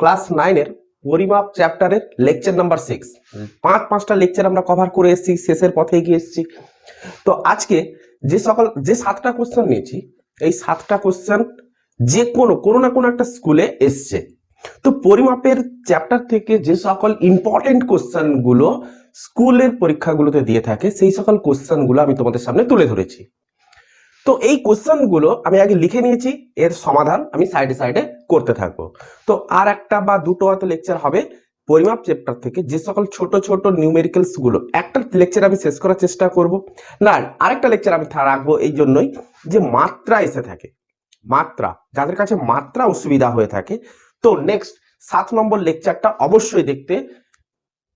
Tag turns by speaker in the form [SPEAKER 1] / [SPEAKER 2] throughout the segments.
[SPEAKER 1] Class নাইনের পরিমাপ চ্যাপ্টারের লেকচার নাম্বার সিক্স। পাঁচ, পাঁচটা লেকচার আমরা কভার করে এসেছি, শেষের পথে এগিয়ে এসেছি। তো আজকে যে সকল, যে সাতটা কোশ্চেন নিয়েছি, এই সাতটা কোশ্চেন যে কোনো কোনো না কোনো একটা স্কুলে এসছে। তো পরিমাপের চ্যাপ্টার থেকে যে সকল ইম্পর্টেন্ট কোশ্চেনগুলো স্কুলের পরীক্ষাগুলোতে দিয়ে থাকে, সেই সকল কোশ্চেনগুলো আমি তোমাদের সামনে তুলে ধরেছি। তো এই কোশ্চেনগুলো আমি আগে লিখে নিয়েছি, এর সমাধান আমি সাইডে সাইডে করতে থাকব। তো আর একটা বা দুটো হয়তো লেকচার হবে পরিমাপ চ্যাপ্টার থেকে। যে সকল ছোট ছোট নিউমেরিক্যালসগুলো, একটা লেকচার আমি শেষ করার চেষ্টা করব। না আরেকটা লেকচার আমি রাখব এই জন্যই যে মাত্রা এসে থাকে। মাত্রা, যাদের কাছে মাত্রা অসুবিধা হয়ে থাকে, তো নেক্সট সাত নম্বর লেকচারটা অবশ্যই দেখতে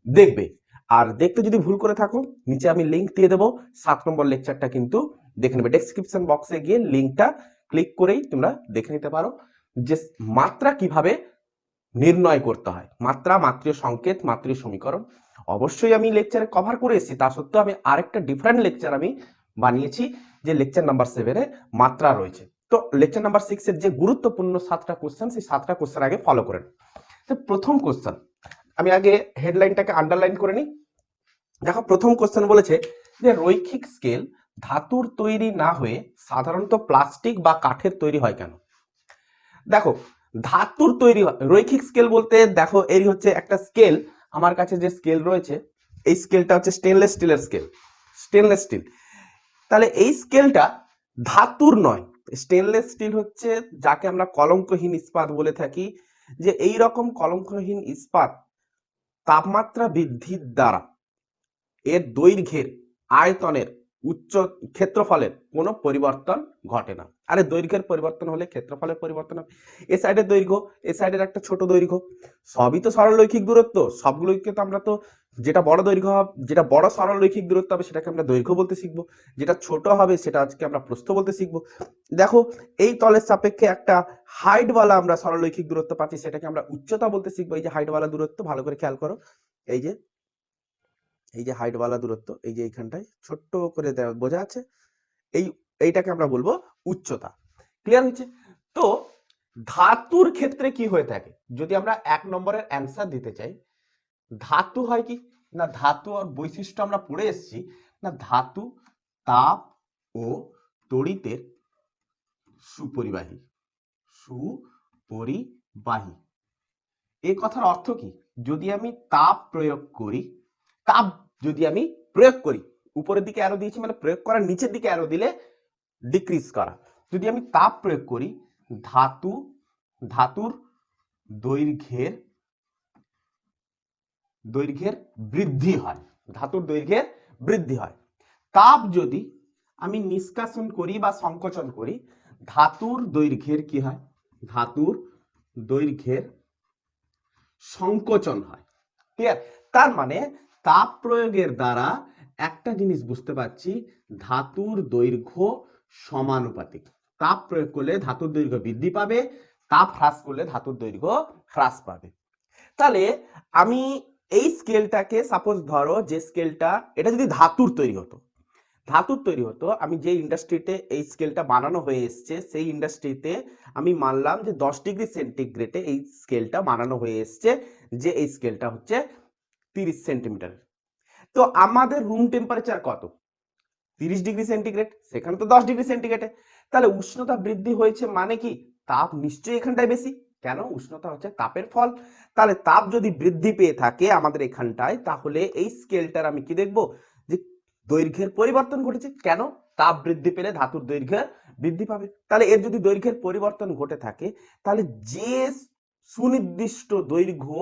[SPEAKER 1] দেখবে। আর দেখতে যদি ভুল করে থাকো, নিচে আমি লিঙ্ক দিয়ে দেবো। সাত নম্বর লেকচারটা কিন্তু দেখে নেবে। ডেসক্রিপশন বক্সে গিয়ে লিঙ্কটা ক্লিক করেই তোমরা দেখে নিতে পারো। যে মাত্রা কীভাবে নির্ণয় করতে হয়? মাত্রা, মাত্রীয় সংকেত, মাত্রীয় সমীকরণ। অবশ্যই আমি লেকচারে কভার করে এসেছি। তা সত্ত্বেও আমি আরেকটা ডিফারেন্ট লেকচার আমি বানিয়েছি, যে লেকচার নাম্বার সেভেনে মাত্রা রয়েছে। তো লেকচার নাম্বার সিক্সের যে গুরুত্বপূর্ণ সাতটা কোশ্চেন সেই সাতটা কোশ্চেন আগে ফলো করেন তো প্রথম কোশ্চেন আমি আগে হেডলাইনটাকে আন্ডারলাইন করে নিই। দেখো, প্রথম কোশ্চেন বলেছে যে রৈখিক স্কেল ধাতুর তৈরি না হয়ে সাধারণত প্লাস্টিক বা কাঠের তৈরি হয় কেন? দেখো, ধাতুর তৈরি রৈখিক স্কেল বলতে দেখো এই হচ্ছে একটা স্কেল আমার কাছে যে স্কেল রয়েছে, এই স্কেলটা হচ্ছে স্টেনলেস স্টিলের স্কেল স্টেনলেস স্টিল তাহলে এই স্কেলটা ধাতুর নয় স্টেনলেস স্টিল হচ্ছে যাকে আমরা কলঙ্কহীন ইস্পাত বলে থাকি, যে এই রকম কলঙ্কহীন ইস্পাত তাপমাত্রা বৃদ্ধির দ্বারা, এর দৈর্ঘ্যের, আয়তনের উচ্চ ক্ষেত্রফলের কোনো পরিবর্তন ঘটে না। আরে দৈর্ঘ্যের পরিবর্তন হলে ক্ষেত্রফলের পরিবর্তন হবে। এ সাইডের দৈর্ঘ্য, এ সাইডের একটা ছোট দৈর্ঘ্য। সবই তো সরলরৈখিক দূরত্ব। সবগুলোকে তো আমরা তো যেটা বড় দৈর্ঘ্য হবে, যেটা বড় সরলরৈখিক দূরত্ব হবে সেটাকে আমরা দৈর্ঘ্য বলতে শিখব। যেটা ছোট হবে সেটা আজকে আমরা প্রস্থ বলতে শিখব। দেখো, এই তলের সাপেক্ষে একটা হাইটওয়ালা আমরা সরলরৈখিক দূরত্ব পাচ্ছি, সেটাকে আমরা উচ্চতা বলতে শিখব। এই যে হাইটওয়ালা দূরত্ব, ভালো করে খেয়াল করো। এই যে এই যে হাইটওয়ালা দূরত্ব, এই যে এইখানটায় ছোট্ট করে বোঝা আছে এই, এইটাকে আমরা বলব উচ্চতা। ক্লিয়ার হয়েছে? তো ধাতুর ক্ষেত্রে কি হয়ে থাকে? যদি আমরা এক নম্বরের অ্যান্সার দিতে চাই, ধাতু হয় কি? না, ধাতু আর বৈশিষ্ট্য আমরা পড়ে এসেছি, না, ধাতু তাপ ও তড়িতের সুপরিবাহী। সুপরিবাহী। এই কথার অর্থ কি? যদি আমি তাপ প্রয়োগ করি তাপ যদি আমি প্রয়োগ করি, উপরের দিকে অ্যারো দিয়েছি মানে প্রয়োগ করার নিচের দিকে অ্যারো দিলে ডিক্রিজ করা। যদি আমি তাপ প্রয়োগ করি, ধাতু, ধাতুর দৈর্ঘ্যের দৈর্ঘ্যের বৃদ্ধি হয়, ধাতুর দৈর্ঘ্যের বৃদ্ধি হয়। তাপ যদি আমি নিষ্কাশন করি বা সংকোচন করি, ধাতুর দৈর্ঘ্যের কি হয়? ধাতুর দৈর্ঘ্যের সংকোচন হয়। ক্লিয়ার তার মানে তাপ প্রয়োগের দ্বারা একটা জিনিস বুঝতে পারছি, ধাতুর দৈর্ঘ্য সমানুপাতিক। তাপ প্রয়োগ করলে ধাতুর দৈর্ঘ্য বৃদ্ধি পাবে, তাপ হ্রাস করলে ধাতুর দৈর্ঘ্য হ্রাস পাবে। তাহলে আমি এই স্কেলটাকে সাপোজ ধরো যে স্কেলটা, এটা যদি ধাতুর তৈরি হতো। ধাতুর তৈরি হতো, আমি যে ইন্ডাস্ট্রিতে এই স্কেলটা বানানো হয়ে এসছে, সেই ইন্ডাস্ট্রিতে আমি মানলাম যে দশ ডিগ্রি সেন্টিগ্রেডে এই স্কেলটা বানানো হয়ে এসছে, যে এই স্কেলটা হচ্ছে তিরিশ সেন্টিমিটার। তো আমাদের রুম টেম্পারেচার কত? তিরিশ ডিগ্রি সেন্টিগ্রেড, সেখানে তো দশ ডিগ্রি সেন্টিগ্রেডে। তাহলে উষ্ণতা বৃদ্ধি হয়েছে মানে কি? তাপ নিশ্চয়ই এখানটায় বেশি। কেন? উষ্ণতা হচ্ছে তাপের ফল। তাহলে তাপ যদি বৃদ্ধি পেয়ে থাকে আমাদের এখানটায়, তাহলে এই স্কেলটার আমি কি দেখব? যে দৈর্ঘ্যের পরিবর্তন ঘটেছে। কেন? তাপ বৃদ্ধি পেলে ধাতুর দৈর্ঘ্য বৃদ্ধি পাবে। তাহলে এর যদি দৈর্ঘ্যের পরিবর্তন ঘটে থাকে, তাহলে যে সুনির্দিষ্ট দৈর্ঘ্য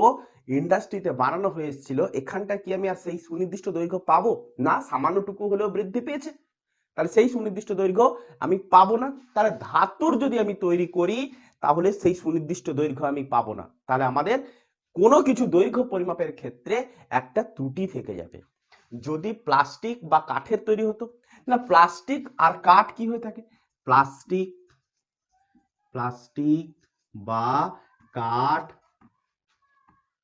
[SPEAKER 1] ইন্ডাস্ট্রিতে বানানো হয়েছিল এখানটা কি আমি আর সেই সুনির্দিষ্ট দৈর্ঘ্য পাবো? না, সামান্যটুকু হলেও বৃদ্ধি পেয়েছে। তাহলে সেই সুনির্দিষ্ট দৈর্ঘ্য আমি পাবো না। তাহলে ধাতুর যদি আমি তৈরি করি, তাহলে সেই সুনির্দিষ্ট দৈর্ঘ্য আমি পাবো না। তাহলে আমাদের কোনো কিছু দৈর্ঘ্য পরিমাপের ক্ষেত্রে একটা ত্রুটি থেকে যাবে। যদি প্লাস্টিক বা কাঠের তৈরি হতো, না, প্লাস্টিক আর কাঠ কি হয়ে থাকে? প্লাস্টিক প্লাস্টিক বা কাঠ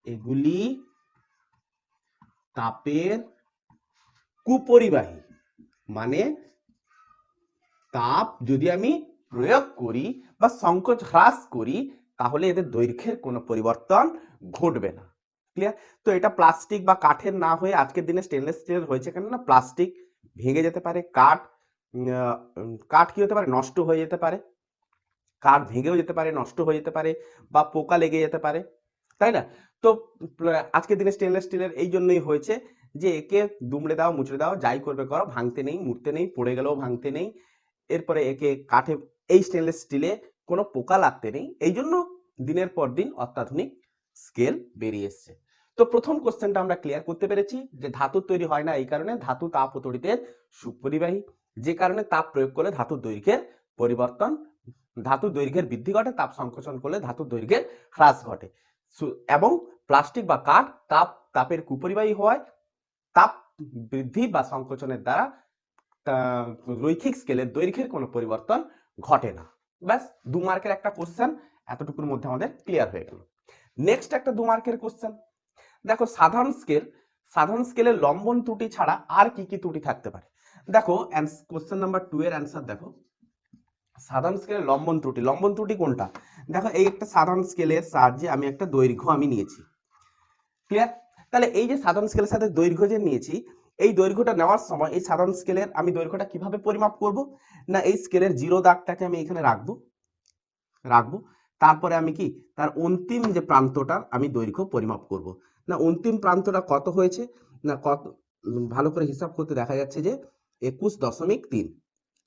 [SPEAKER 1] এগুলি তাপের কুপরিবাহী। মানে তাপ যদি আমি প্রয়োগ করি বা সংকোচ হ্রাস করি, তাহলে এদের দৈর্ঘ্যের কোনো পরিবর্তন ঘটবে না। ক্লিয়ার তো এটা প্লাস্টিক বা কাঠের না হয়ে আজকের দিনে স্টেনলেস স্টিলের হয়েছে কেন না? প্লাস্টিক ভেঙে যেতে পারে, কাঠ কাঠ কি হতে পারে? নষ্ট হয়ে যেতে পারে। কাঠ ভেঙেও যেতে পারে, নষ্ট হয়ে যেতে পারে বা পোকা লেগে যেতে পারে। তাই না? তো আজকের দিনে স্টেনলেস স্টিলের এই জন্যই হয়েছে যে, একে দুমড়ে দাও, মুচড়ে দাও, যাই করবে করো, ভাঙতে নেই, মুড়তে নেই, পড়ে গেলেও ভাঙতে নেই। এরপরে একে কাঠে, এই স্টেনলেস স্টিলে কোনো পোকা লাগতে নেই। এই জন্য দিনের পর দিন অত্যাধুনিক স্কেল বেরিয়ে এসছে। তো প্রথম কোশ্চেনটা আমরা ক্লিয়ার করতে পেরেছি যে ধাতু তৈরি হয় না এই কারণে ধাতু তাপ ও তড়িতের সুপরিবাহী, যে কারণে তাপ প্রয়োগ করলে ধাতুর দৈর্ঘ্যের পরিবর্তন, ধাতুর দৈর্ঘ্যের বৃদ্ধি ঘটে, তাপ সংকোচন করলে ধাতুর দৈর্ঘ্যের হ্রাস ঘটে। এবং প্লাস্টিক বা কাঠ তাপ, তাপের কুপরিবাহী হওয়ায় তাপ বৃদ্ধি বা সংকোচনের দ্বারা রৈখিক স্কেলের দৈর্ঘ্যের কোনো পরিবর্তন ঘটে না। ব্যাস, দু মার্কের একটা কোশ্চেন এতটুকুর মধ্যে আমাদের ক্লিয়ার হয়ে গেল। নেক্সট একটা দু মার্কের কোশ্চেন দেখো, সাধারণ স্কেল সাধারণ স্কেলের লম্বন ত্রুটি ছাড়া আর কি কি ত্রুটি থাকতে পারে? দেখো কোশ্চেন নাম্বার টু এর অ্যান্সার দেখো। সাধারণ স্কেলের লম্বন ত্রুটি। লম্বন ত্রুটি কোনটা? দেখো, এই একটা সাধারণ স্কেলের সাহায্যে আমি একটা দৈর্ঘ্য আমি নিয়েছি। ক্লিয়ার তাহলে এই যে সাধারণ স্কেলের সাথে দৈর্ঘ্য যে নিয়েছি, এই দৈর্ঘ্যটা নেওয়ার সময় এই সাধারণ স্কেলের আমি দৈর্ঘ্যটা কীভাবে পরিমাপ করব? না, এই স্কেলের জিরো দাগটাকে আমি এখানে রাখব। রাখব। তারপরে আমি কি? তার অন্তিম যে প্রান্তটার আমি দৈর্ঘ্য পরিমাপ করব। না, অন্তিম প্রান্তটা কত হয়েছে? না, কত ভালো করে হিসাব করতে দেখা যাচ্ছে যে একুশ দশমিক তিন।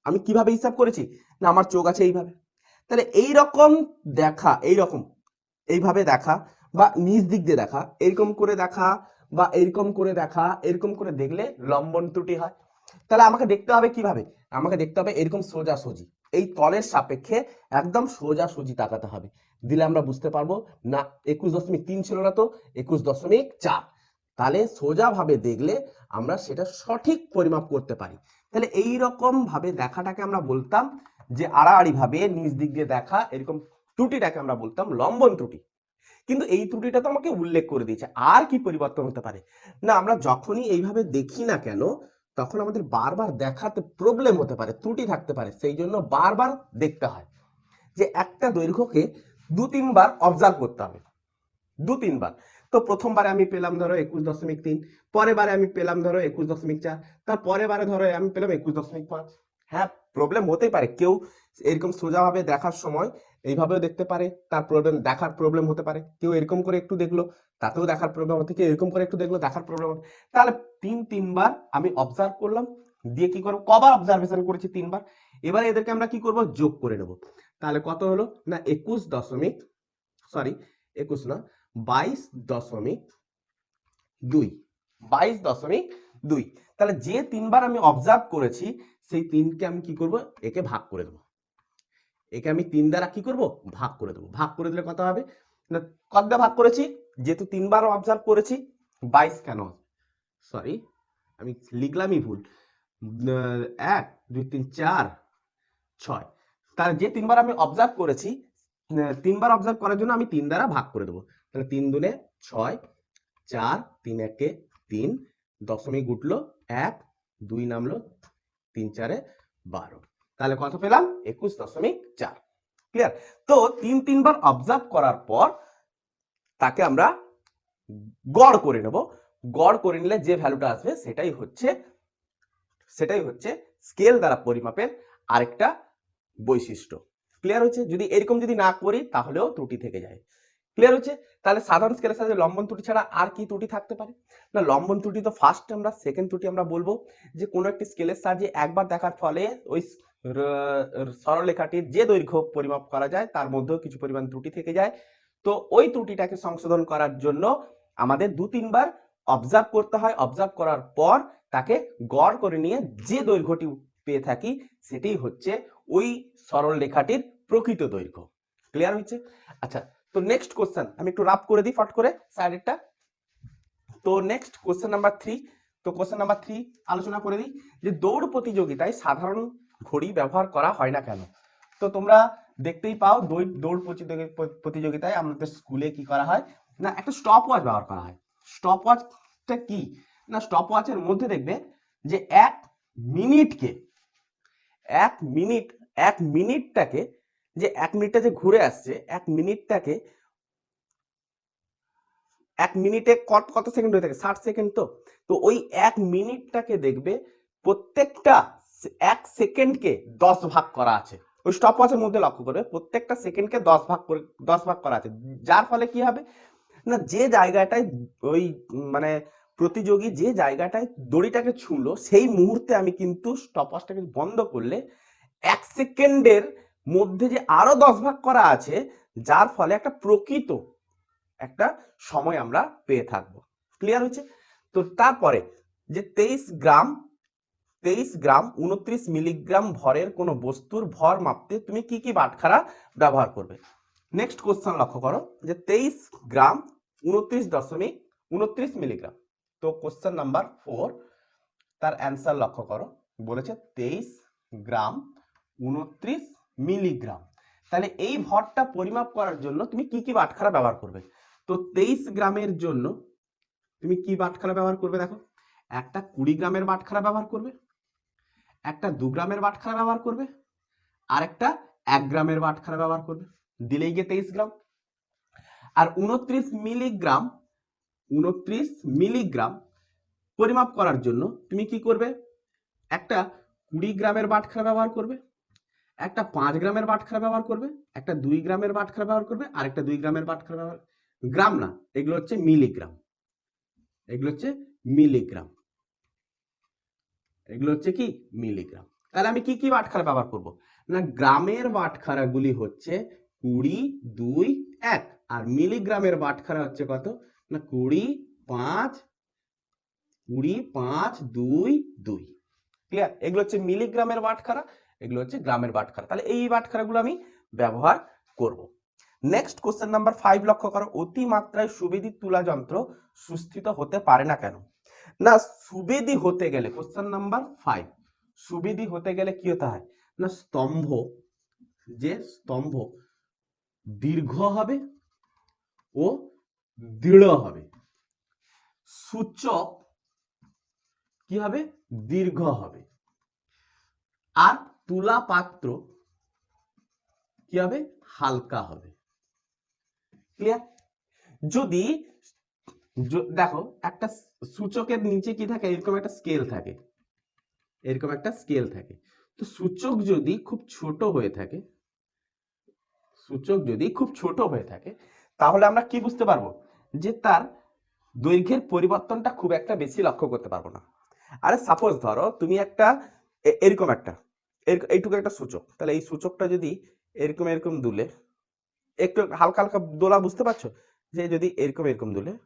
[SPEAKER 1] আমি কীভাবে হিসাব করেছি? না, আমার চোখ আছে এইভাবে। তাহলে এই রকম দেখা এই রকম এইভাবে দেখা বা নিজ দিক দিয়ে দেখা, এরকম করে দেখা বা এরকম করে দেখা, এরকম করে দেখলে লম্বন ত্রুটি হয়। তাহলে আমাকে দেখতে হবে কীভাবে? আমাকে দেখতে হবে এরকম সোজা সোজি এই তলের সাপেক্ষে একদম সোজা সোজি তাকাতে হবে। দিলে আমরা বুঝতে পারব, না, একুশ দশমিক তিন ছিল না তো, একুশ দশমিক চার। তাহলে সোজাভাবে দেখলে আমরা সেটা সঠিক পরিমাপ করতে পারি। তাহলে এই ভাবে দেখাটাকে আমরা বলতাম যে আড়াআড়ি ভাবে নিজ দিক দিয়ে দেখা, এরকম ত্রুটিটাকে আমরা বলতাম লম্বন ত্রুটি। কিন্তু এই ত্রুটিটা তো আমাকে উল্লেখ করে দিয়েছে, আর কি পরিবর্তন হতে পারে? না, আমরা যখনই এইভাবে দেখি না কেন, তখন আমাদের বারবার দেখাতে প্রবলেম হতে পারে, ত্রুটি থাকতে পারে, সেই জন্য বারবার দেখতে হয়। যে একটা দৈর্ঘ্যকে দু তিনবার অবজার্ভ করতে হবে। দু তিনবার তো প্রথমবারে আমি পেলাম ধরো একুশ দশমিক তিন পরের বারে আমি পেলাম ধরো একুশ দশমিক চার তার পরের বারে ধরো আমি পেলাম একুশ দশমিক পাঁচ। হ্যাঁ প্রবলেম হতেই পারে। কেউ এরকম সোজাভাবে দেখার সময় এইভাবেও দেখতে পারে, তার প্রবলেম দেখার প্রবলেম হতে পারে। কেউ এরকম করে একটু দেখল, তাতেও দেখার প্রবলেম হতে কেউ এরকম করে একটু দেখল, দেখার প্রবলেম হতে তাহলে তিন, তিনবার আমি অবজার্ভ করলাম, দিয়ে কি করব? কবার অবজারভেশন করেছি তিনবার। এবারে এদেরকে আমরা কি করব? যোগ করে নেব। তাহলে কত হলো? না, একুশ দশমিক সরি একুশ না বাইশ দশমিক দুই। বাইশ দশমিক দুই। তাহলে যে তিনবার আমি অবজার্ভ করেছি, সেই তিনকে আমি কি করব? একে ভাগ করে দেবো। একে আমি তিন দ্বারা কি করব? ভাগ করে দেবো। ভাগ করে দিলে কত হবে? না, কত ভাগ করেছি? যেহেতু তিনবার অবজার্ভ করেছি, বাইশ কেন? সরি আমি লিখলামই ভুল। এক, দুই, তিন, চার, ছয়। তাহলে যে তিনবার আমি অবজার্ভ করেছি তিনবার অবজার্ভ করার জন্য আমি তিন দ্বারা ভাগ করে দেবো। তাহলে তিন দুনে ছয়, চার, তিন একে তিন, দশমিক উঠল এক, দুই নামলো তিন চারে বারো। তাহলে কত পেলাম? একুশ দশমিক চার। ক্লিয়ার তো তিন তিনবার অবজার্ভ করার পর তাকে আমরা গড় করে নেব। গড় করে নিলে যে ভ্যালুটা আসবে সেটাই হচ্ছে সেটাই হচ্ছে স্কেল দ্বারা পরিমাপের আরেকটা বৈশিষ্ট্য। ক্লিয়ার হচ্ছে যদি এরকম যদি না করি তাহলেও ত্রুটি থেকে যায়। ক্লিয়ার হচ্ছে? তাহলে সাধারণ স্কেলের সাথে লম্বন ত্রুটি ছাড়া আর কি ত্রুটি থাকতে পারে? না, লম্বন ত্রুটি তো ফার্স্ট আমরা সেকেন্ড ত্রুটি আমরা বলব যে, কোনো একটি স্কেলের সাহায্যে একবার দেখার ফলে ওই সরলরেখাটির যে দৈর্ঘ্য পরিমাপ করা যায়, তার মধ্যেও কিছু পরিমাণ ত্রুটি থেকে যায়। তো ওই ত্রুটিটাকে সংশোধন করার জন্য আমাদের দু, তিনবার অবজার্ভ করতে হয়। অবজার্ভ করার পর তাকে গড় করে নিয়ে যে দৈর্ঘ্যটি পেয়ে থাকি, সেটি হচ্ছে ওই সরল রেখাটির প্রকৃত দৈর্ঘ্য। ক্লিয়ার হয়েছে? আচ্ছা তো নেক্সট কোশ্চেন আমি একটু রাপ করে দিই ফট করে সাইডেরটা তো নেক্সট কোশ্চেন নাম্বার থ্রি তো কোশ্চেন নাম্বার থ্রি আলোচনা করে দিই যে দৌড় প্রতিযোগিতায় সাধারণ ঘড়ি ব্যবহার করা হয় না কেন? তো তোমরা দেখতেই পাও দৌড় দৌড় প্রতিযোগি- প্রতিযোগিতায় আমাদের স্কুলে কি করা হয়? না, একটা স্টপ ওয়াচ ব্যবহার করা হয়। স্টপ ওয়াচটা কি? না স্টপ ওয়াচের মধ্যে দেখবে যে এক মিনিটকে এক মিনিট এক মিনিটটাকে যে এক মিনিটটা যে ঘুরে আসছে, এক মিনিটটাকে এক মিনিটে কত কত সেকেন্ড হয়ে থাকে? ষাট সেকেন্ড তো। তো ওই এক মিনিটটাকে দেখবে প্রত্যেকটা এক সেকেন্ডকে দশ ভাগ করা আছে। ওই স্টপ ওয়াচের মধ্যে লক্ষ্য করবে, প্রত্যেকটা সেকেন্ডকে দশ ভাগ করে, দশ ভাগ করা আছে। যার ফলে কি হবে? না, যে জায়গাটায় ওই মানে প্রতিযোগী যে জায়গাটায় দড়িটাকে ছুঁলো, সেই মুহূর্তে আমি কিন্তু স্টপ ওয়াচটাকে বন্ধ করলে এক সেকেন্ডের মধ্যে যে আরও দশ ভাগ করা আছে, যার ফলে একটা প্রকৃত একটা সময় আমরা পেয়ে থাকব। ক্লিয়ার হয়েছে? তো তারপরে যে তেইশ গ্রাম তেইশ গ্রাম উনত্রিশ মিলিগ্রাম ভরের কোনো বস্তুর ভর মাপতে তুমি কি কি বাটখারা ব্যবহার করবে? নেক্সট কোশ্চেন লক্ষ্য করো, যে তেইশ গ্রাম উনত্রিশ দশমিক উনত্রিশ মিলিগ্রাম। তো কোশ্চেন নাম্বার ফোর তার অ্যান্সার লক্ষ্য করো, বলেছে তেইশ গ্রাম উনত্রিশ মিলিগ্রাম। তাহলে এই ভরটা পরিমাপ করার জন্য তুমি কি কি বাটখারা ব্যবহার করবে? তো তেইশ গ্রামের জন্য তুমি কি বাটখারা ব্যবহার করবে দেখো? একটা কুড়ি গ্রামের বাটখারা ব্যবহার করবে, একটা দু গ্রামের বাটখারা ব্যবহার করবে আর একটা এক গ্রামের বাটখারা ব্যবহার করবে। দিলেই গিয়ে তেইশ গ্রাম। আর উনত্রিশ মিলিগ্রাম উনত্রিশ মিলিগ্রাম পরিমাপ করার জন্য তুমি কি করবে? একটা কুড়ি গ্রামের বাটখারা ব্যবহার করবে একটা পাঁচ গ্রামের বাটখারা ব্যবহার করবে, একটা দুই গ্রামের বাটখারা ব্যবহার করবে, আর একটা দুই গ্রামের বাটখারা ব্যবহার গ্রাম না, এগুলো হচ্ছে মিলিগ্রাম। এগুলো হচ্ছে মিলিগ্রাম। এগুলো হচ্ছে কি? মিলিগ্রাম। তাহলে আমি কি কি বাটখারা ব্যবহার করব? না, গ্রামের বাটখারাগুলি হচ্ছে কুড়ি, দুই, এক। আর মিলিগ্রামের বাটখারা হচ্ছে কত? না, কুড়ি, পাঁচ কুড়ি, পাঁচ, দুই দুই। ক্লিয়ার এগুলো হচ্ছে মিলিগ্রামের বাটখারা এগুলো হচ্ছে গ্রামের বাটখারা। তাহলে এই বাটখারাগুলো আমি ব্যবহার করব। নেক্সট কোশ্চেন নাম্বার ফাইভ লক্ষ্য করো। অতিমাত্রায় সুবিধি তুলা যন্ত্র সুস্থিত হতে পারে না কেন? না, সুবেদি হতে গেলে কোশ্চেন নাম্বার ফাইভ সুবিধি হতে গেলে কি হতে হয়? না, স্তম্ভ, যে স্তম্ভ দীর্ঘ হবে ও দৃঢ় হবে। সূচক কি হবে? দীর্ঘ হবে। আর তুলা পাত্র কি হবে? হালকা হবে। ক্লিয়ার যদি দেখো, একটা সূচকের নিচে কি থাকে? এরকম একটা স্কেল থাকে। এরকম একটা স্কেল থাকে। তো সূচক যদি খুব ছোট হয়ে থাকে, সূচক যদি খুব ছোট হয়ে থাকে, তাহলে আমরা কি বুঝতে পারব? যে তার দৈর্ঘ্যের পরিবর্তনটা খুব একটা বেশি লক্ষ্য করতে পারব না। আরে সাপোজ ধরো, তুমি একটা এরকম একটা। এরক- এইটুকু একটা সূচক। তাহলে এই সূচকটা যদি এরকম এরকম দুলে, একটু হালকা হালকা দোলা বুঝতে পারছ? যে যদি এরকম এরকম দুলে,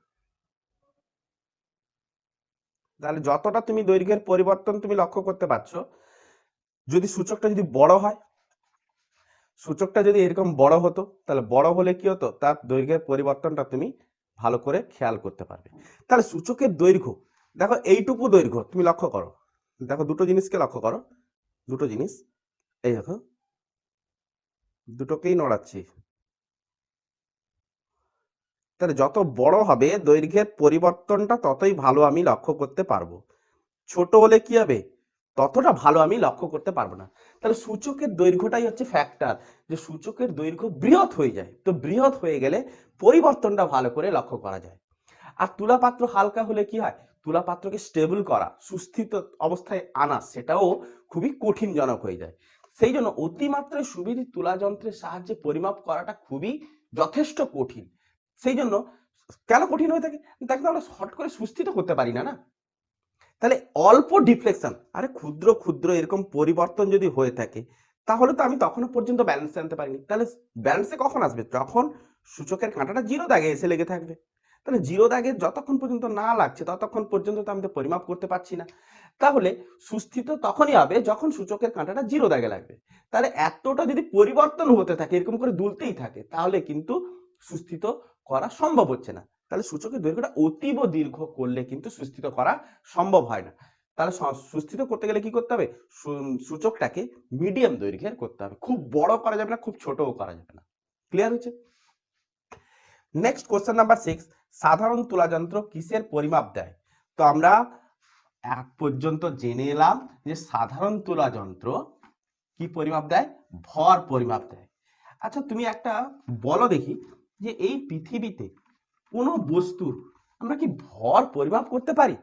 [SPEAKER 1] তাহলে যতটা তুমি দৈর্ঘ্যের পরিবর্তন তুমি লক্ষ্য করতে পারছ, যদি সূচকটা যদি বড় হয়, সূচকটা যদি এরকম বড় হতো, তাহলে বড় হলে কি হতো? তার দৈর্ঘ্যের পরিবর্তনটা তুমি ভালো করে খেয়াল করতে পারবে। তাহলে সূচকের দৈর্ঘ্য, দেখো এইটুকু দৈর্ঘ্য তুমি লক্ষ্য করো। দেখো দুটো জিনিসকে লক্ষ্য করো। দুটো জিনিস। এই দেখো। দুটোকেই নড়াচ্ছি। তাহলে যত বড় হবে দৈর্ঘ্যের পরিবর্তনটা, ততই ভালো আমি লক্ষ্য করতে পারব। ছোট হলে কি হবে? ততটা ভালো আমি লক্ষ্য করতে পারব না। তাহলে সূচকের দৈর্ঘ্যটাই হচ্ছে ফ্যাক্টর যে সূচকের দৈর্ঘ্য বৃহৎ হয়ে যায়। তো বৃহৎ হয়ে গেলে পরিবর্তনটা ভালো করে লক্ষ্য করা যায়। আর তুলাপাত্র হালকা হলে কি হয়? তুলাপাত্রকে স্টেবল করা, সুস্থিত অবস্থায় আনা সেটাও খুবই কঠিনজনক হয়ে যায়। সেই জন্য অতিমাত্রায় সুবিধি তুলা যন্ত্রের সাহায্যে পরিমাপ করাটা খুবই যথেষ্ট কঠিন। সেই জন্য কেন কঠিন হয়ে থাকে? দেখো আমরা শর্ট করে সুস্থিত করতে পারি না না? তাহলে অল্প ডিফ্লেকশন আরে ক্ষুদ্র ক্ষুদ্র এরকম পরিবর্তন যদি হয়ে থাকে, তাহলে তো আমি তখনও পর্যন্ত ব্যালেন্সে আনতে পারিনি। তাহলে ব্যালেন্সে কখন আসবে? যখন সূচকের কাঁটাটা জিরো দাগে, এসে লেগে থাকবে। তাহলে জিরো দাগে যতক্ষণ পর্যন্ত না লাগছে, ততক্ষণ পর্যন্ত তো আমি তো পরিমাপ করতে পারছি না। তাহলে সুস্থিত তখনই হবে যখন সূচকের কাঁটাটা জিরো দাগে লাগবে। তাহলে এতটা যদি পরিবর্তন হতে থাকে, এরকম করে দুলতেই থাকে, তাহলে কিন্তু সুস্থিত করা সম্ভব হচ্ছে না। তাহলে সূচকের দৈর্ঘ্যটা অতীব দীর্ঘ করলে কিন্তু সুস্থিত করা সম্ভব হয় না। তাহলে সুস্থিত করতে গেলে কি করতে হবে? সূচকটাকে মিডিয়াম দৈর্ঘ্যের করতে হবে। খুব বড় করা যাবে না, খুব ছোটও করা যাবে না। ক্লিয়ার হচ্ছে নেক্সট কোশ্চেন নাম্বার সিক্স সাধারণ তুলাযন্ত্র কিসের পরিমাপ দেয়? তো আমরা এক পর্যন্ত জেনে এলাম যে সাধারণ তুলা যন্ত্র কি পরিমাপ দেয়? ভর পরিমাপ দেয়। আচ্ছা তুমি একটা বলো দেখি যে এই পৃথিবীতে কোনো বস্তুর আমরা কি ভর পরিমাপ করতে পারি?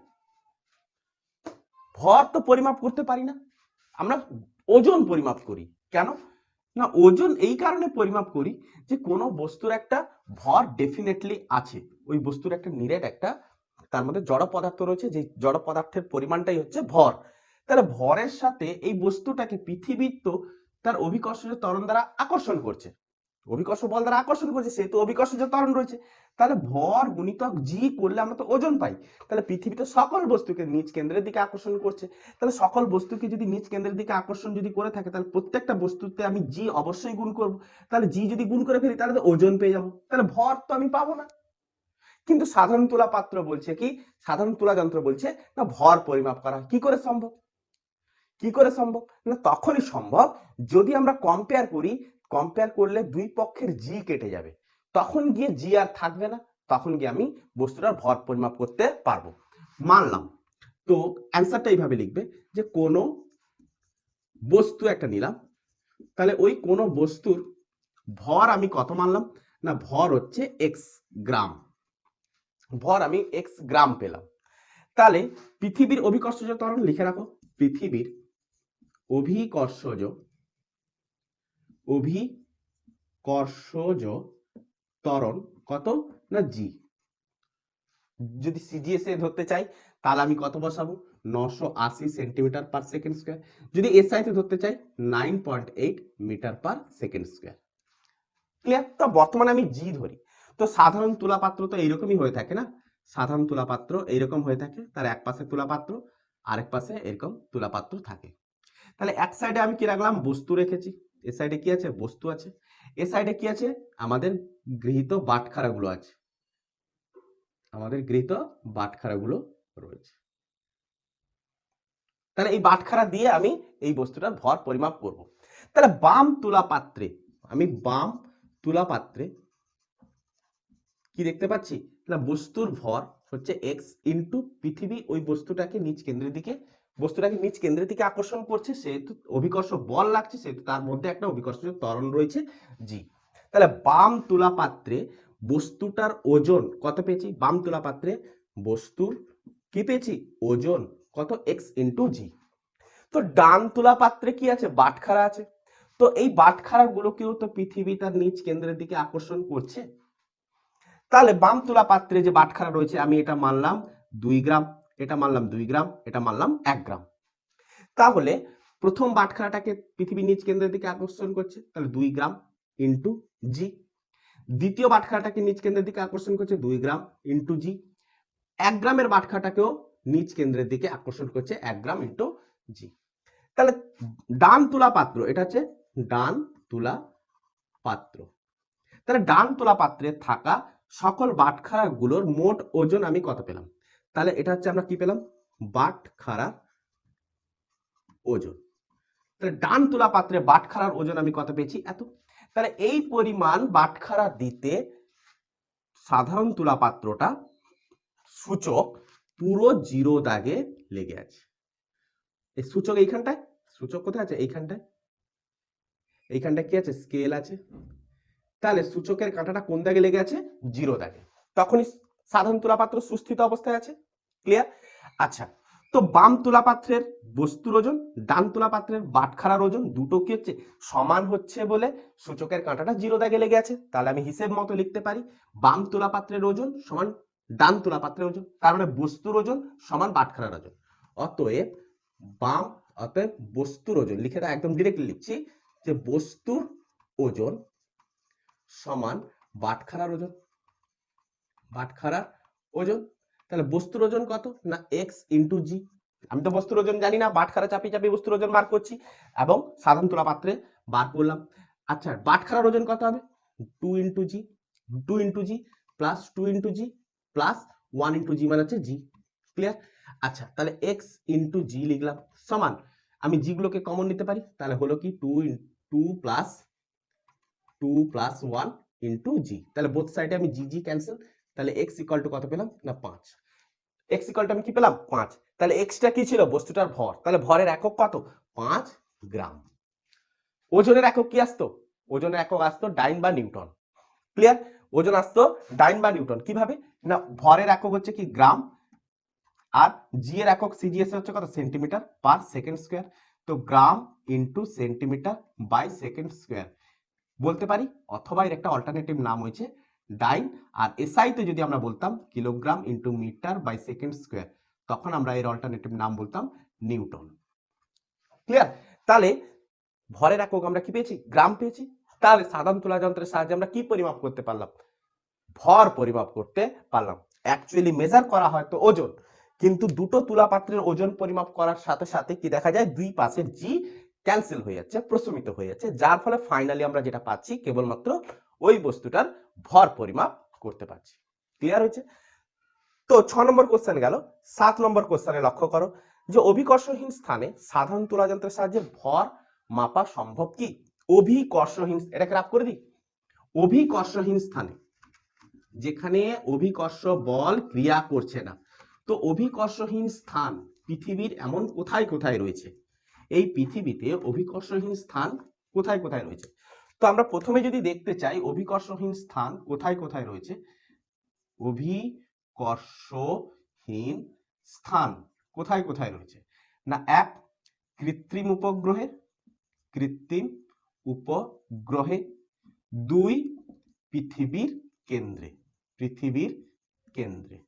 [SPEAKER 1] ভর তো পরিমাপ করতে পারি না। আমরা ওজন পরিমাপ করি। কেন? না, ওজন এই কারণে পরিমাপ করি যে কোনো বস্তুর একটা ভর ডেফিনেটলি আছে। ওই বস্তুর একটা নিরেট একটা, তার মধ্যে জড় পদার্থ রয়েছে যে জড় পদার্থের পরিমাণটাই হচ্ছে ভর। তাহলে ভরের সাথে এই বস্তুটাকে পৃথিবীর তো তার অভিকর্ষজ তরণ দ্বারা আকর্ষণ করছে। অভিকর্ষ বল দ্বারা আকর্ষণ করছে, সেহেতু অভিকর্ষজ ত্বরণ রয়েছে। তাহলে ভর, গুণিতক, জি করলে আমরা তো ওজন পাই। তাহলে পৃথিবীতে সকল বস্তুকে নিজ কেন্দ্রের দিকে আকর্ষণ করছে। তাহলে সকল বস্তুকে যদি নিজ কেন্দ্রের দিকে আকর্ষণ যদি করে থাকে, তাহলে প্রত্যেকটা বস্তুতে আমি জি অবশ্যই গুণ করব। তাহলে জি যদি গুণ করে ফেলি, তাহলে তো ওজন পেয়ে যাব। তাহলে ভর তো আমি পাবো না। কিন্তু সাধারণ তুলা পাত্র বলছে কি? সাধারণ তুলা যন্ত্র বলছে, না, ভর পরিমাপ করা কি করে সম্ভব? কি করে সম্ভব? না, তখনই সম্ভব যদি আমরা কম্পেয়ার করি কম্পেয়ার করলে দুই পক্ষের জি কেটে যাবে। তখন গিয়ে জি আর থাকবে না, তখন গিয়ে আমি বস্তুটার ভর পরিমাপ করতে পারব। মানলাম। তো অ্যান্সারটা এইভাবে লিখবে যে কোনো বস্তু একটা নিলাম, তাহলে ওই কোনো বস্তুর ভর আমি কত মানলাম? না, ভর হচ্ছে এক্স গ্রাম। ভর আমি এক্স গ্রাম পেলাম। তাহলে পৃথিবীর অভিকর্ষজ ত্বরণ লিখে রাখো। পৃথিবীর অভিকর্ষজ অভিকর্ষজ ত্বরণ কত না জি? যদি সিজিএসএ ধরতে চাই, তাহলে আমি কত বসাবো? নশো আশি সেন্টিমিটার পার সেকেন্ড স্কোয়ার। যদি এসআইতে ধরতে চাই, nine point eight metre per second square. Clear তো বর্তমানে আমি জি ধরি। তো সাধারণ তুলাপাত্র তো এইরকমই হয়ে থাকে না? সাধারণ তুলাপাত্র এইরকম হয়ে থাকে, তার এক পাশে তুলাপাত্র, আরেক পাশে এরকম তুলাপাত্র থাকে। তাহলে এক সাইডে আমি কি রাখলাম? বস্তু রেখেছি। এ সাইডে কি আছে? বস্তু আছে। এ সাইডে কি আছে? আমাদের গৃহীত বাটখারাগুলো আছে। আমাদের গৃহীত বাটখারাগুলো রয়েছে। তাহলে এই বাটখারা দিয়ে আমি এই বস্তুটার ভর পরিমাপ করব। তাহলে বাম তুলা পাত্রে, আমি বাম তুলা পাত্রে কি দেখতে পাচ্ছি? না বস্তুর ভর হচ্ছে এক্স ইন্টু পৃথিবী ওই বস্তুটাকে নিচ কেন্দ্রের দিকে বস্তুটাকে নিচ কেন্দ্রের দিকে আকর্ষণ করছে, সেহেতু অভিকর্ষ বল লাগছে, সেহেতু তার মধ্যে একটা অভিকর্ষ ত্বরণ রয়েছে, জি। তাহলে বাম তুলা পাত্রে বস্তুটার ওজন কত পেয়েছি? বাম তুলা পাত্রে বস্তুর কি পেয়েছি? ওজন কত? X into G. তো ডান তুলা পাত্রে কি আছে? বাটখারা আছে। তো এই বাটখারা গুলোকেও তো পৃথিবী তার নিচ কেন্দ্রের দিকে আকর্ষণ করছে। তাহলে বাম তুলা পাত্রে যে বাটখারা রয়েছে, আমি এটা মানলাম দুই গ্রাম। এটা মানলাম দুই গ্রাম, এটা মানলাম এক গ্রাম। তাহলে প্রথম বাটখারাটাকে পৃথিবী নিচ কেন্দ্রের দিকে আকর্ষণ করছে, তাহলে দুই গ্রাম ইন্টু জি দ্বিতীয় বাটখারাটাকে নিচ কেন্দ্রের দিকে আকর্ষণ করছে, দুই গ্রাম ইন্টু জি এক গ্রামের বাটখারাটাকেও নিচ কেন্দ্রের দিকে আকর্ষণ করছে, এক গ্রাম ইন্টু জি তাহলে ডান তুলা পাত্র, এটা হচ্ছে ডান তুলা পাত্র। তাহলে ডান তুলা পাত্রে থাকা সকল বাটখারাগুলোর মোট ওজন আমি কত পেলাম? তাহলে এটা হচ্ছে আমরা কি পেলাম? বাটখারার ওজন। তাহলে ডান তুলা পাত্রে বাটখারার ওজন আমি কত পেয়েছি? এত। তাহলে এই পরিমাণ বাটখারা দিতে সাধারণ তুলা পাত্রটা সূচক পুরো জিরো দাগে লেগে আছে। এই সূচক এইখানটায়? সূচক কোথায় আছে? এইখানটায়। এইখানটায় কি আছে? স্কেল আছে। তাহলে সূচকের কাঁটাটা কোন দাগে লেগে আছে? জিরো দাগে। তখনই সাধারণ তুলাপাত্র সুস্থিত অবস্থায় আছে। ক্লিয়ার আচ্ছা তো বাম তুলাপাত্রের বস্তুর ওজন, ডান তুলাপাত্রের বাটখারার ওজন দুটো কি হচ্ছে? সমান হচ্ছে বলে সূচকের কাঁটাটা জিরো দাগে লেগে আছে তাহলে আমি হিসেব মতো লিখতে পারি, বাম তুলাপাত্রের ওজন সমান ডান তুলাপাত্রের ওজন, তার মানে বস্তুর ওজন সমান বাটখারার ওজন। অতএব বাম, অতএব বস্তুর ওজন, লিখে একদম ডিরেক্টলি লিখছি, যে বস্তুর ওজন সমান বাটখারার ওজন বাটখারার ওজন তাহলে বস্তুর ওজন কত? না এক্স ইন্টু জি আমি তো বস্তুর ওজন জানি না, বাটখারা চাপি চাপি বস্তুর ওজন বার করছি, এবং সাধারণ তুলা পাত্রে বার করলাম। আচ্ছা বাটখারার ওজন কত হবে? Two into G two into G plus two into G plus one into G মানে হচ্ছে জি ক্লিয়ার আচ্ছা তাহলে এক্স ইন্টু জি লিখলাম, সমান। আমি জিগুলোকে কমন নিতে পারি, তাহলে হলো কি two two plus two plus one into G তাহলে বোথ সাইডে আমি জি জি ক্যান্সেল তাহলে এক্স ইকাল টু কত পেলাম? না, পাঁচ। এক্স ইকাল টু আমি কি পেলাম? পাঁচ। তাহলে এক্সটা কি ছিল? বস্তুটার ভর। তাহলে ভরের একক কত? পাঁচ গ্রাম। ওজনের একক কি আসতো? ওজনের একক আসতো ডাইন বা নিউটন। ক্লিয়ার ওজন আসতো ডাইন বা নিউটন। কীভাবে? না, ভরের একক হচ্ছে কি গ্রাম আর জি এর একক সিজিএস হচ্ছে কত? Centimetre per second square. তো gram into centimetre by second square বলতে পারি? অথবা এর একটা অল্টারনেটিভ নাম হয়েছে ডাইন আর এসআই তে যদি আমরা বলতাম kilogram into metre by second square তখন আমরা এর অল্টারনেটিভ নাম বলতাম নিউটন। ক্লিয়ার তাহলে ভরের একক আমরা কি পেয়েছি? গ্রাম পেয়েছি। তাহলে সাধারণ তুলা যন্ত্রের সাহায্যে আমরা কি পরিমাপ করতে পারলাম? ভর পরিমাপ করতে পারলাম। অ্যাকচুয়ালি মেজার করা হয় তো ওজন। কিন্তু দুটো তুলা পাত্রের ওজন পরিমাপ করার সাথে সাথে কি দেখা যায়? দুই পাশের জি ক্যান্সেল হয়ে যাচ্ছে, প্রশমিত হয়ে যাচ্ছে। যার ফলে ফাইনালি আমরা যেটা পাচ্ছি, কেবলমাত্র ওই বস্তুটার ভর পরিমাপ করতে পারছি। ক্লিয়ার হয়েছে? তো ছ নম্বর কোশ্চেন গেল। সাত নম্বর কোশ্চেনে লক্ষ্য করো যে অভিকর্ষহীন স্থানে সাধারণ তুলা যন্ত্রের সাহায্যে ভর মাপা সম্ভব কি? অভিকর্ষহীন এটাকে রাপ করে দিই। অভিকর্ষহীন স্থানে, যেখানে অভিকর্ষ বল ক্রিয়া করছে না। তো অভিকর্ষহীন স্থান পৃথিবীর এমন কোথায় কোথায় রয়েছে? এই পৃথিবীতে অভিকর্ষহীন স্থান কোথায় কোথায় রয়েছে? তো আমরা প্রথমে যদি দেখতে চাই অভিকর্ষহীন স্থান কোথায় কোথায় রয়েছে, অভিকর্ষহীন স্থান কোথায় কোথায় রয়েছে? না, এক কৃত্রিম উপগ্রহে কৃত্রিম উপগ্রহে, দুই পৃথিবীর কেন্দ্রে পৃথিবীর কেন্দ্রে।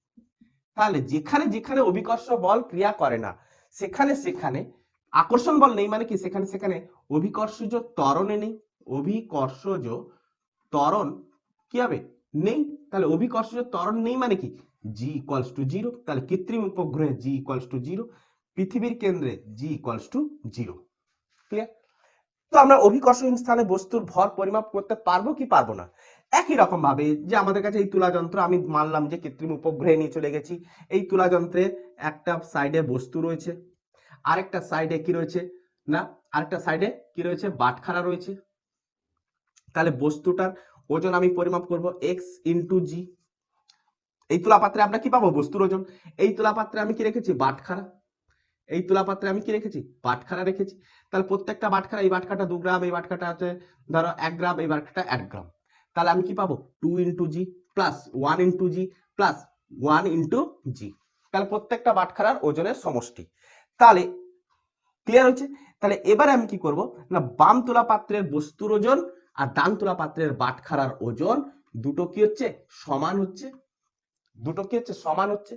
[SPEAKER 1] তাহলে যেখানে যেখানে অভিকর্ষ বল ক্রিয়া করে না, সেখানে সেখানে আকর্ষণ বল নেই মানে কি? সেখানে সেখানে অভিকর্ষজ ত্বরণে নেই। অভিকর্ষজ ত্বরণ কি হবে? নেই। তাহলে অভিকর্ষজ ত্বরণ নেই মানে কি? জি ইকুয়ালস টু জিরো তাহলে কৃত্রিম উপগ্রহে জি ইকুয়ালস টু জিরো পৃথিবীর কেন্দ্রে G equals to zero clear তো আমরা অভিকর্ষহীন স্থানে বস্তুর ভর পরিমাপ করতে পারব কি পারব না? একই রকম ভাবে যে আমাদের কাছে এই তুলা যন্ত্র আমি মানলাম যে কৃত্রিম উপগ্রহে নিয়ে চলে গেছি। এই তুলা যন্ত্রে একটা সাইডে বস্তু রয়েছে। আরেকটা সাইডে কি রয়েছে? না, আরেকটা সাইডে কি রয়েছে? বাটখারা রয়েছে। তাহলে বস্তুটার ওজন আমি পরিমাপ করব এক্স ইন্টু জি এই তুলা পাত্রে আমরা কি পাবো? বস্তুর ওজন। এই তুলা পাত্রে আমি কি রেখেছি? বাটখারা। এই তুলা পাত্রে আমি কি রেখেছি? বাটখারা রেখেছি। তাহলে প্রত্যেকটা বাটখারা, এই বাটখাটা দু গ্রাম, এই বাটখাটা আছে ধরো এক গ্রাম, এই বাটখাটা এক গ্রাম। তাহলে আমি কি পাবো? Two into G plus one into G plus one into G তাহলে প্রত্যেকটা বাটখারার ওজনের সমষ্টি। তাহলে ক্লিয়ার হচ্ছে তাহলে এবারে আমি কি করব? না, বাম তুলা পাত্রের বস্তুর ওজন আর ডান তুলা পাত্রের বাটখারার ওজন দুটো কি হচ্ছে? সমান হচ্ছে। দুটো কি হচ্ছে? সমান হচ্ছে।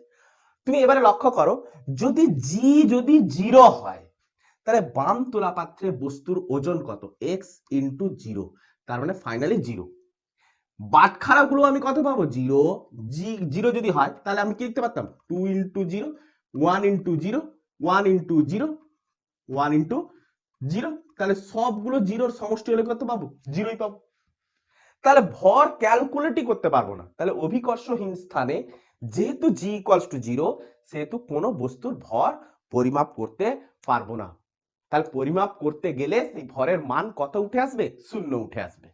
[SPEAKER 1] তুমি এবারে লক্ষ্য করো, যদি জি যদি জিরো হয়, তাহলে বাম তোলা পাত্রে বস্তুর ওজন কত? এক্স ইন্টু জিরো তার মানে ফাইনালি জিরো বাটখারা গুলো আমি কত পাবো? জিরো জি জিরো যদি হয়, তাহলে আমি কি লিখতে পারতাম? Two into zero one into zero one into zero one into zero? তাহলে সবগুলো জিরোর সমষ্টি হলে কত পাবো? জিরোই পাবো। তাহলে ভর ক্যালকুলেটই করতে পারব না। তাহলে অভিকর্ষহীন স্থানে যেহেতু জি ইকুয়ালস টু জিরো সেহেতু কোনো বস্তুর ভর পরিমাপ করতে পারব না। তাহলে পরিমাপ করতে গেলে সেই ভরের মান কত উঠে আসবে? শূন্য উঠে আসবে।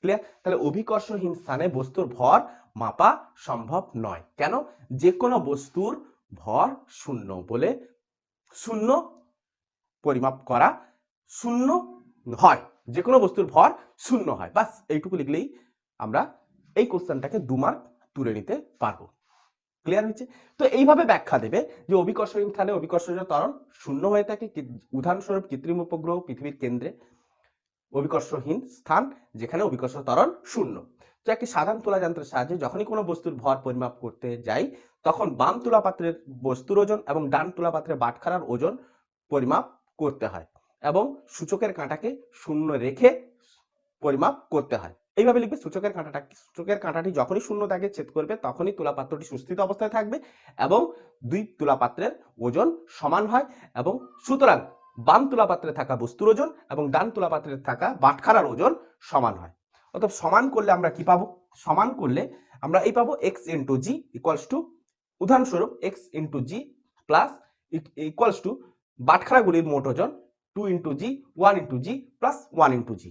[SPEAKER 1] ক্লিয়ার তাহলে অভিকর্ষহীন স্থানে বস্তুর ভর মাপা সম্ভব নয়। কেন? যে কোনো বস্তুর ভর শূন্য বলে শূন্য পরিমাপ করা শূন্য হয় যে কোনো বস্তুর ভর শূন্য হয়। বাস, এইটুকু লিখলেই আমরা এই কোশ্চেনটাকে দু মার্ক তুলে নিতে পারব। ক্লিয়ার হয়েছে? তো এইভাবে ব্যাখ্যা দেবে যে অভিকর্ষহীন স্থানে অভিকর্ষজ ত্বরণ শূন্য হয়ে থাকে উদাহরণস্বরূপ কৃত্রিম উপগ্রহ পৃথিবীর কেন্দ্রে অভিকর্ষহীন স্থান, যেখানে অভিকর্ষ ত্বরণ শূন্য। তো একটি সাধারণ তুলা যন্ত্রের সাহায্যে যখনই কোনো বস্তুর ভর পরিমাপ করতে যাই, তখন বাম তুলা পাত্রের বস্তুর ওজন এবং ডান তুলা পাত্রের বাটখারার ওজন পরিমাপ করতে হয়। এবং সূচকের কাঁটাকে শূন্য রেখে পরিমাপ করতে হয়। এইভাবে লিখবে সূচকের কাঁটাটা, সূচকের কাঁটাটি যখনই শূন্য তাকে ছেদ করবে তখনই তুলা পাত্রটি সুস্থিত অবস্থায় থাকবে এবং দুই তুলা পাত্রের ওজন সমান হয় এবং সুতরাং বাম তুলা পাত্রে থাকা বস্তুর ওজন এবং ডান তুলা পাত্রে থাকা বাটখারার ওজন সমান হয়। অর্থাৎ সমান করলে আমরা কি পাবো? সমান করলে আমরা এই পাবো X into G equals to উদাহরণস্বরূপ X into G plus equals to বাটখারাগুলির মোট ওজন two into G, one into G plus one into G.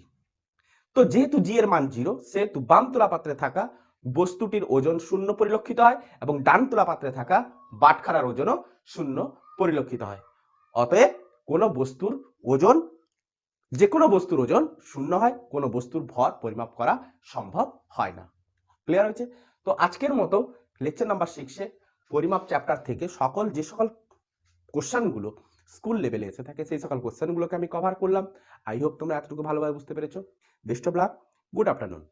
[SPEAKER 1] তো যেহেতু জি এর মান জিরো, সেহেতু বাম তুলা পাত্রে থাকা বস্তুটির ওজন শূন্য পরিলক্ষিত হয় এবং ডান তুলা পাত্রে থাকা বাটখারার ওজনও শূন্য পরিলক্ষিত হয়। অতএব কোনো বস্তুর ওজন যে কোনো বস্তুর ওজন শূন্য হয়, কোনো বস্তুর ভর পরিমাপ করা সম্ভব হয় না। ক্লিয়ার হয়েছে? তো আজকের মতো লেকচার নাম্বার সিক্সে পরিমাপ চ্যাপ্টার থেকে সকল, যে সকল কোশ্চানগুলো স্কুল লেভেলে এসে থাকে, সেই সকল কোশ্চেনগুলোকে আমি কভার করলাম। আই হোপ তোমরা এতটুকু ভালোভাবে বুঝতে পেরেছ। Best of luck good afternoon